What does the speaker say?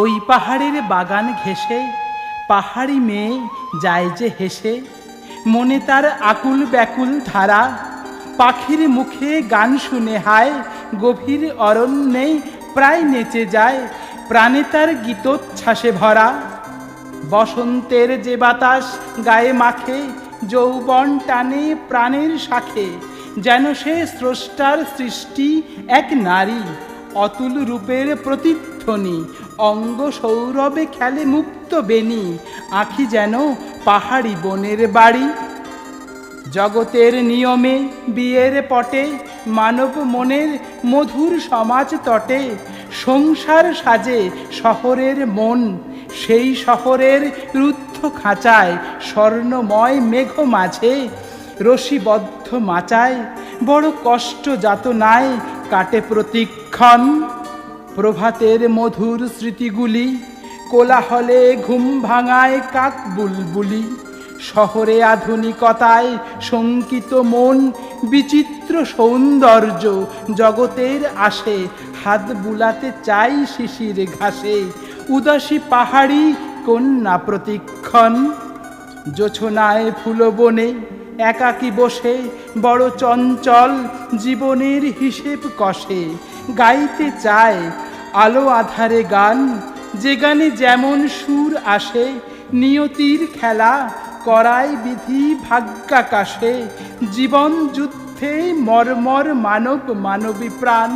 ওই পাহাড়ের বাগান ঘেসে পাহাড়ি মেয়ে যায় যে হেসে। মনে তার আকুল ব্যাকুল ধারা, পাখির মুখে গান শুনে হায়, গভীর অরণ্যে প্রায় নেচে যায়, প্রাণে তার গীতোচ্ছ্বাসে ভরা। বসন্তের যে বাতাস গায়ে মাখে, যৌবন টানে প্রাণের শাখে, যেন সে স্রষ্টার সৃষ্টি এক নারী, অতুল রূপের প্রতিধ্বনি অঙ্গ সৌরভে খেলে মুক্ত বেনি আখি যেন পাহাড়ি বনের বাড়ি। জগতের নিয়মে বিয়ের পটে, মানব মনের মধুর সমাজ তটে। সংসার সাজে শহরের মন, সেই শহরের রুদ্ধ খাঁচায় স্বর্ণময় মেঘ মাঝে। রশিবদ্ধ মাচায় বড় কষ্ট যাতনায় কাটে প্রতিক্ষণ। প্রভাতের মধুর স্মৃতিগুলি, কোলাহলে ঘুম ভাঙায় কাক বুলবুলি, শহরে আধুনিকতায় শঙ্কিত মন, বিচিত্র সৌন্দর্য, জগতের আসে হাত বুলাতে চাই শিশির ঘাসে, উদাসী পাহাড়ি কন্যা প্রতিক্ষণ, জোছনায় ফুলবনে একাকী বসে বড় চঞ্চল জীবনের হিসেব কষে, গাইতে চায় আলো আধারে গান। যে গানে যেমন সুর আসে, নিয়তির খেলা করায় বিধি ভাগ্যাকাশে। জীবন যুদ্ধে মর্মর মানব মানবী প্রাণ।